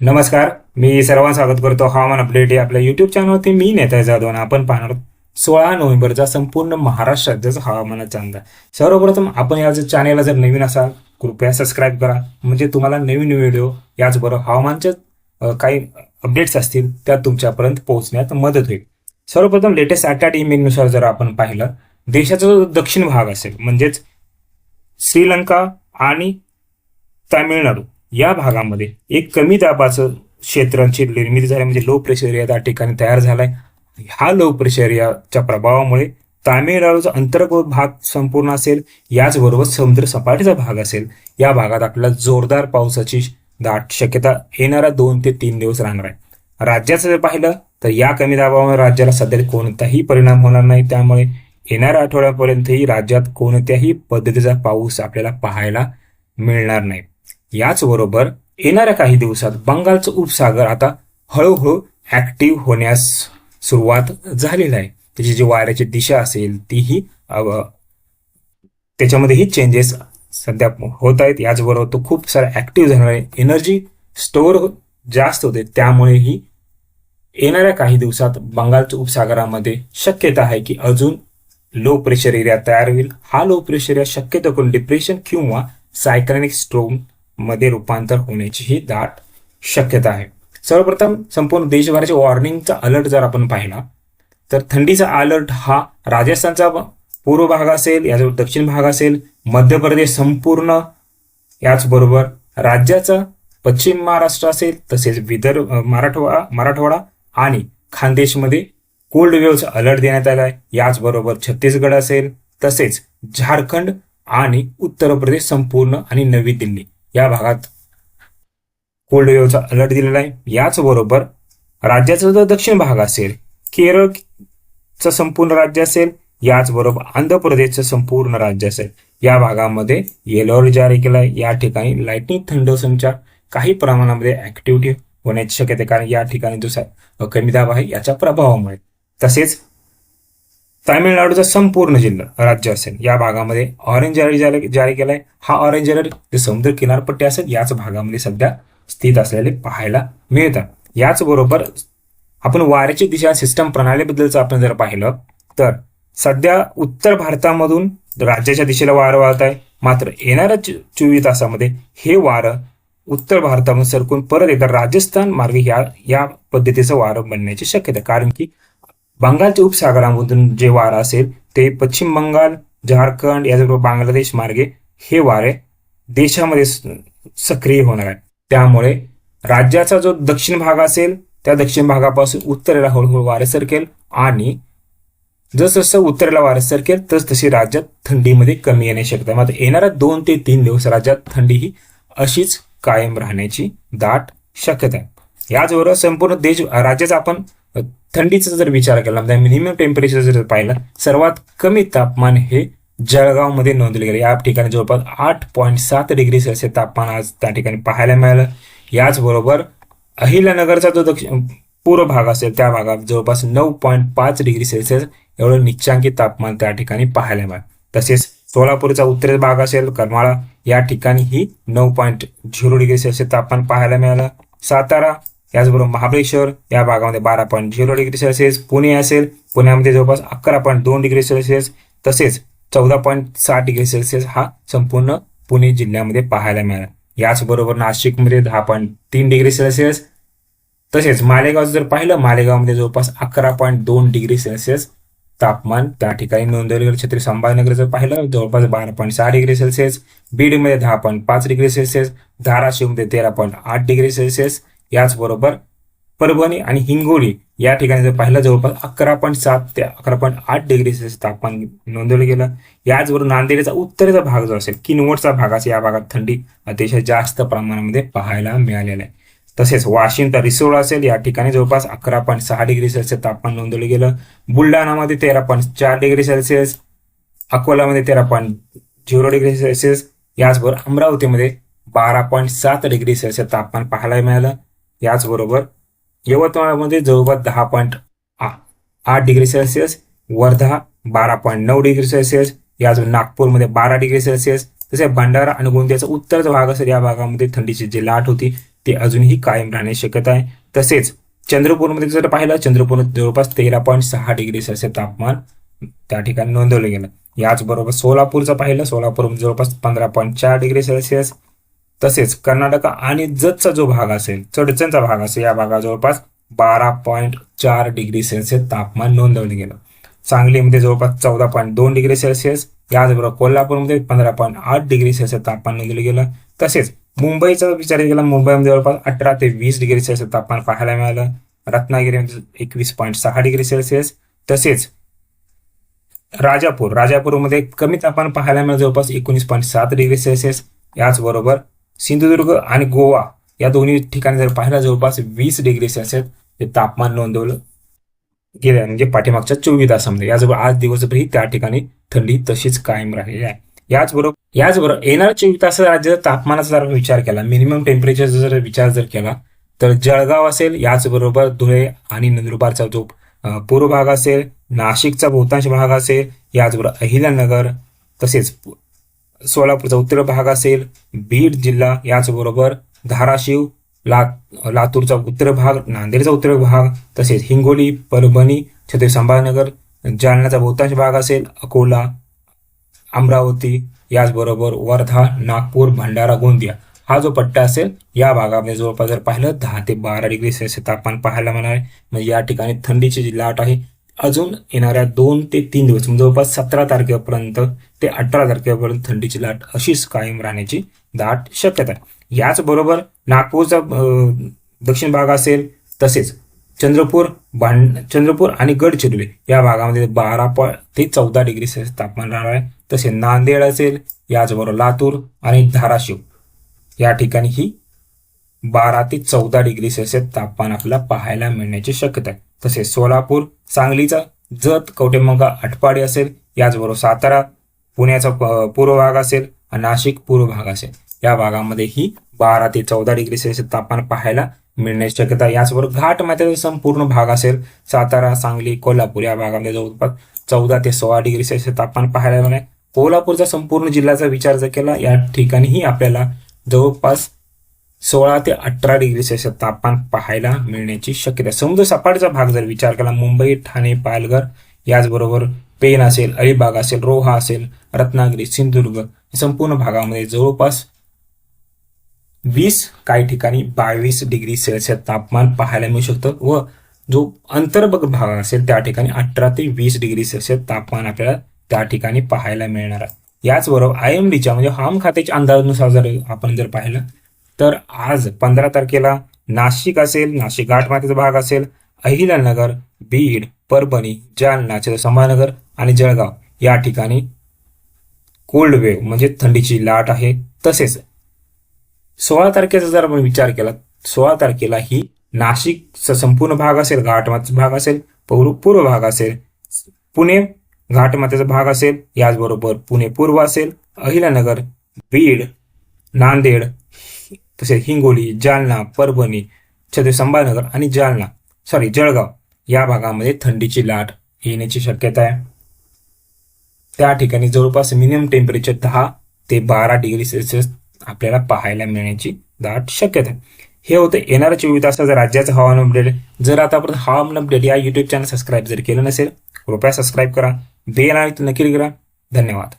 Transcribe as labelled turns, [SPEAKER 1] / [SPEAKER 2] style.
[SPEAKER 1] नमस्कार मी सर्वांना स्वागत करतो. हवामान अपडेट या आपल्या युट्यूब चॅनलवरती मी नेता जाधव आपण पाहणार सोळा नोव्हेंबरचा संपूर्ण महाराष्ट्र राज्याचा हवामानाचा अंदाज सर्वप्रथम आपण या चॅनेलला जर नवीन असाल कृपया सबस्क्राईब करा. म्हणजे तुम्हाला नवीन व्हिडिओ याचबरोबर हवामानच्या काही अपडेट्स असतील त्या तुमच्यापर्यंत पोहोचण्यात मदत होईल. सर्वप्रथम लेटेस्ट आठ आठ जर आपण पाहिलं देशाचा जो दक्षिण भाग असेल म्हणजेच श्रीलंका आणि तामिळनाडू या भागामध्ये एक कमी दाबाचं क्षेत्रांची निर्मिती झाली म्हणजे लो प्रेशर एरिया त्या ठिकाणी तयार झालाय. हा लो प्रेशर एरियाच्या प्रभावामुळे तामिळनाडूचा अंतर्गत भाग संपूर्ण असेल याचबरोबर समुद्र सपाटीचा भाग असेल या भागात आपल्याला जोरदार पावसाची दाट शक्यता येणारा दोन ते तीन दिवस राहणार आहे. राज्याचं जर पाहिलं तर या कमी दाबामुळे राज्याला सध्या कोणताही परिणाम होणार नाही. त्यामुळे येणाऱ्या आठवड्यापर्यंतही राज्यात कोणत्याही पद्धतीचा पाऊस आपल्याला पाहायला मिळणार नाही. याचबरोबर येणाऱ्या काही दिवसात बंगालचा उपसागर आता हळूहळू ऍक्टिव्ह होण्यास सुरुवात झालेली आहे. त्याची जी वाऱ्याची दिशा असेल तीही त्याच्यामध्येही चेंजेस सध्या होत आहेत. याचबरोबर तो खूप सारा ऍक्टिव्ह झाला आहे. एनर्जी स्टोअर हो-, जास्त होते. त्यामुळेही येणाऱ्या काही दिवसात बंगालच्या उपसागरामध्ये शक्यता आहे की अजून लो प्रेशर एरिया तयार होईल. हा लो प्रेशर एरिया शक्यतो करून डिप्रेशन किंवा सायक्लॉनिक स्ट्रोम मध्ये रूपांतर होण्याची ही दाट शक्यता आहे. सर्वप्रथम संपूर्ण देशभराच्या वॉर्निंगचा अलर्ट जर आपण पाहिला तर थंडीचा अलर्ट हा राजस्थानचा पूर्व भाग असेल याचबरोबर दक्षिण भाग असेल मध्य प्रदेश संपूर्ण याचबरोबर राज्याचा पश्चिम महाराष्ट्र असेल तसेच विदर्भ मराठवाडा मराठवाडा आणि खानदेशमध्ये कोल्ड वेव्हचा अलर्ट देण्यात आला आहे याचबरोबर छत्तीसगड असेल तसेच झारखंड आणि उत्तर प्रदेश संपूर्ण आणि नवी दिल्ली. या भागात कोल्ड वेव्हचा अलर्ट दिलेला आहे. याचबरोबर राज्याचा जो दक्षिण भाग असेल केरळचं संपूर्ण राज्य असेल याचबरोबर आंध्र प्रदेशचं संपूर्ण राज्य असेल या भागामध्ये येलो अलर्ट जारी केला आहे या ठिकाणी लाईटनिंग थंडरसनच्या काही प्रमाणामध्ये ऍक्टिव्हिटी होण्याची शक्यता कारण या ठिकाणी जो कमी दाब आहे याच्या प्रभावामुळे. तसेच तामिळनाडूचा संपूर्ण जिल्हा राज्य असेल. या भागामध्ये ऑरेंज अलर्ट जारी जारी केलाय. हा ऑरेंज अलर्ट जे समुद्र किनारपट्टी असेल याच भागामध्ये सध्या स्थित असलेले पाहायला मिळतात. याचबरोबर आपण वाऱ्याची दिशा सिस्टम प्रणालीबद्दलचं आपण जर पाहिलं तर सध्या उत्तर भारतामधून राज्याच्या दिशेला वारं वाहत आहे मात्र येणाऱ्या चोवीस तासामध्ये हे वारं उत्तर भारतामधून सरकून परत एकदा राजस्थान मार्गे या या पद्धतीचं वारं बनण्याची शक्यता कारण की बंगालच्या उपसागरामधून जे वारं असेल ते पश्चिम बंगाल झारखंड याचबरोबर बांगलादेश मार्गे हे वारे देशामध्ये सक्रिय होणार आहे त्यामुळे राज्याचा जो दक्षिण भाग असेल त्या दक्षिण भागापासून उत्तरेला हळूहळू वारे सरकेल आणि जसजसं उत्तरेला वारे सरकेल तस तशी राज्यात थंडीमध्ये कमी येण्या शक्यता आहे. मात्र येणाऱ्या दोन ते तीन दिवस राज्यात थंडी ही अशीच कायम राहण्याची दाट शक्यता आहे याचबरोबर संपूर्ण देश राज्याचा आपण थंडीचा जर विचार केला म्हणजे मिनिमम टेम्परेचर जर पाहिलं सर्वात कमी तापमान हे जळगावमध्ये नोंदवले गेले. या ठिकाणी जवळपास आठ पॉईंट सात डिग्री सेल्सिअस तापमान आज त्या ठिकाणी पाहायला मिळालं. याचबरोबर अहिल्यानगरचा जो दक्षिण पूर्व भाग असेल त्या भागात जवळपास नऊ पॉईंट पाच डिग्री सेल्सिअस एवढं निच्चांकी तापमान त्या ठिकाणी पाहायला मिळालं. तसेच सोलापूरचा उत्तरेचा भाग असेल करमाळा या ठिकाणी ही नऊ पॉईंट झिरो डिग्री सेल्सिअस तापमान पाहायला मिळालं. सातारा त्याचबरोबर महाबळेश्वर या भागामध्ये बारा point zero degree Celsius Pune असेल पुण्यामध्ये जवळपास अकरा पॉईंट दोन डिग्री सेल्सिअस तसेच चौदा पॉईंट साठ डिग्री सेल्सिअस हा संपूर्ण पुणे जिल्ह्यामध्ये पाहायला मिळाला. याचबरोबर नाशिकमध्ये दहा पॉईंट तीन डिग्री सेल्सिअस तसेच मालेगाव जर पाहिलं मालेगावमध्ये जवळपास अकरा पॉईंट दोन डिग्री सेल्सिअस तापमान त्या ठिकाणी नोंदवले गेले छत्री. संभाजीनगर जर पाहिलं जवळपास बारा पॉईंट सहा डिग्री सेल्सिअस बीडमध्ये दहा पॉईंट पाच डिग्री सेल्सिअस धाराशिवमध्ये तेरा पॉईंट आठ डिग्री सेल्सिअस याचबरोबर परभणी आणि हिंगोली या ठिकाणी जर पाहिलं जवळपास अकरा पॉईंट सात ते अकरा पॉईंट आठ डिग्री सेल्सिअस तापमान नोंदवलं गेलं. याचबरोबर नांदेडचा उत्तरेचा भाग जो असेल किनवटचा भाग असेल या भागात थंडी अतिशय जास्त प्रमाणामध्ये पाहायला मिळालेला आहे. तसेच वाशिमचा रिसोड असेल या ठिकाणी जवळपास अकरा पॉईंट सहा डिग्री सेल्सिअस तापमान नोंदवलं गेलं. बुलढाणामध्ये तेरा पॉईंट चार डिग्री सेल्सिअस अकोलामध्ये तेरा पॉईंट झिरो डिग्री सेल्सिअस याचबरोबर अमरावतीमध्ये बारा पॉईंट सात डिग्री सेल्सिअस तापमान पाहायला मिळालं. याचबरोबर यवतमाळमध्ये जवळपास दहा पॉईंट आठ डिग्री सेल्सिअस वर्धा बारा पॉईंट नऊ डिग्री सेल्सिअस याच नागपूरमध्ये बारा डिग्री सेल्सिअस तसेच भंडारा आणि गोंदियाचा उत्तरचा भाग असेल या भागामध्ये थंडीची जी लाट होती ते अजूनही कायम राहण्याची शक्यता आहे. तसेच चंद्रपूरमध्ये जर पाहिलं चंद्रपूर जवळपास तेरा पॉईंट सहा डिग्री सेल्सिअस तापमान त्या ठिकाणी नोंदवलं गेलं. याचबरोबर सोलापूरचं पाहिलं सोलापूर जवळपास पंधरा पॉईंट चार डिग्री सेल्सिअस तसेच कर्नाटक आणि जतचा जो भाग असेल चडचणचा भाग असेल या भागात जवळपास बारा पॉईंट चार डिग्री सेल्सिअस तापमान नोंदवलं गेलं. सांगलीमध्ये जवळपास चौदा पॉईंट दोन डिग्री सेल्सिअस याचबरोबर कोल्हापूरमध्ये पंधरा पॉईंट आठ डिग्री सेल्सिअस तापमान नोंदवलं गेलं. तसेच मुंबईचा विचार केला मुंबईमध्ये जवळपास अठरा ते वीस डिग्री सेल्सिअस तापमान पाहायला मिळालं. रत्नागिरीमध्ये एकवीस पॉईंट सहा डिग्री सेल्सिअस तसेच राजापूर राजापूरमध्ये कमी तापमान पाहायला मिळालं जवळपास एकोणीस पॉईंट सात डिग्री सेल्सिअस याचबरोबर सिंधुदुर्ग आणि गोवा या दोन्ही ठिकाणी जर पाहिलं जवळपास वीस डिग्री सेल्सिअस हे तापमान नोंदवलं गेलं म्हणजे पाठीमागच्या चोवीस तासामध्ये. याचबरोबर आज दिवसभरही त्या ठिकाणी थंडी तशीच कायम राहिलेली आहे. याचबरोबर याचबरोबर येणाऱ्या चोवीस तास राज्याचा तापमानाचा जर विचार केला मिनिमम टेम्परेचरचा जर विचार जर केला तर जळगाव असेल याचबरोबर धुळे आणि नंदुरबारचा जो पूर्व भाग असेल नाशिकचा बहुतांश भाग असेल याचबरोबर अहिल्यानगर तसेच सोलापूरचा उत्तर भाग असेल बीड जिल्हा याचबरोबर धाराशिव ला लातूरचा उत्तर भाग नांदेडचा उत्तर भाग तसेच हिंगोली परभणी छत्रपती संभाजीनगर जालन्याचा बहुतांश भाग असेल अकोला अमरावती याचबरोबर वर्धा नागपूर भंडारा गोंदिया. हा जो पट्टा असेल या भागामध्ये जवळपास जर पाहिलं दहा ते बारा डिग्री सेल्सिअस तापमान पाहायला मिळणार आहे. म्हणजे या ठिकाणी थंडीची जी लाट आहे अजून येणाऱ्या दोन ते तीन दिवस म्हणजे जवळपास सतरा तारखेपर्यंत ते अठरा तारखेपर्यंत थंडीची लाट अशीच कायम राहण्याची दाट शक्यता आहे. याचबरोबर नागपूरचा दक्षिण भाग असेल तसेच चंद्रपूर भांड चंद्रपूर आणि गडचिरोली या भागामध्ये बारा पॉ ते चौदा डिग्री सेल्सिअस तापमान राहणार आहे. तसे नांदेड असेल याचबरोबर लातूर आणि धाराशिव या ठिकाणी ही बारा ते चौदा डिग्री सेल्सिअस तापमान आपल्याला पाहायला मिळण्याची शक्यता आहे. तसेच सोलापूर सांगलीचा जत कवटेमंगा आटपाडी असेल याचबरोबर सातारा पुण्याचा पूर्व भाग असेल नाशिक पूर्व भाग असेल. या भागामध्ये ही बारा ते चौदा डिग्री सेल्सिअस तापमान पाहायला मिळण्याची शक्यता याचबरोबर घाट माथ्याचा संपूर्ण भाग असेल सातारा सांगली कोल्हापूर या भागामध्ये जवळपास चौदा ते सोळा डिग्री सेल्सिअस तापमान पाहायला मिळणार कोल्हापूरचा संपूर्ण जिल्ह्याचा विचार जर केला या ठिकाणीही आपल्याला जवळपास सोळा ते अठरा डिग्री सेल्सिअस तापमान पाहायला मिळण्याची शक्यता समुद्र सपाटीचा भाग जर विचार केला मुंबई ठाणे पालघर याचबरोबर पेन असेल अलिबाग असेल रोहा असेल रत्नागिरी सिंधुदुर्ग संपूर्ण भागामध्ये जवळपास वीस काही ठिकाणी बावीस डिग्री सेल्सिअस तापमान पाहायला मिळू शकतं व जो अंतर्भग भाग असेल त्या ठिकाणी अठरा ते वीस डिग्री सेल्सिअस तापमान आपल्याला त्या ठिकाणी पाहायला मिळणार आहे. याचबरोबर आय एम डीच्या म्हणजे हवामान खात्याच्या अंदाजानुसार जर आपण जर पाहिलं तर आज पंधरा तारखेला नाशिक असेल नाशिक घाटमाथ्याचा भाग असेल अहिल्यानगर बीड परभणी जालना छत्रपती संभाजीनगर आणि जळगाव या ठिकाणी कोल्ड वेव्ह म्हणजे थंडीची लाट आहे. तसेच सोळा तारखेचा जर आपण विचार केला सोळा तारखेला ही नाशिकचा संपूर्ण भाग असेल घाटमाथ्याचा भाग असेल पूर्व पूर्व भाग असेल पुणे घाटमाथ्याचा भाग असेल याचबरोबर पुणे पूर्व असेल अहिल्यानगर बीड नांदेड तसेच हिंगोली जालना परभणी छत्रपती संभाजीनगर आणि जालना सॉरी जळगाव या भागामध्ये थंडीची लाट येण्याची शक्यता आहे. त्या ठिकाणी जवळपास मिनिमम टेम्परेचर दहा ते बारा डिग्री सेल्सिअस आपल्याला पाहायला मिळण्याची दाट शक्यता आहे. हे होतं येणाऱ्या चोवीस तासाचं राज्याचं हवामान अपडेट जर आतापर्यंत हवामान अपडेट या युट्यूब चॅनल सबस्क्राईब जर केलं नसेल कृपया सबस्क्राईब करा. बेल आणि नक्की करा. धन्यवाद.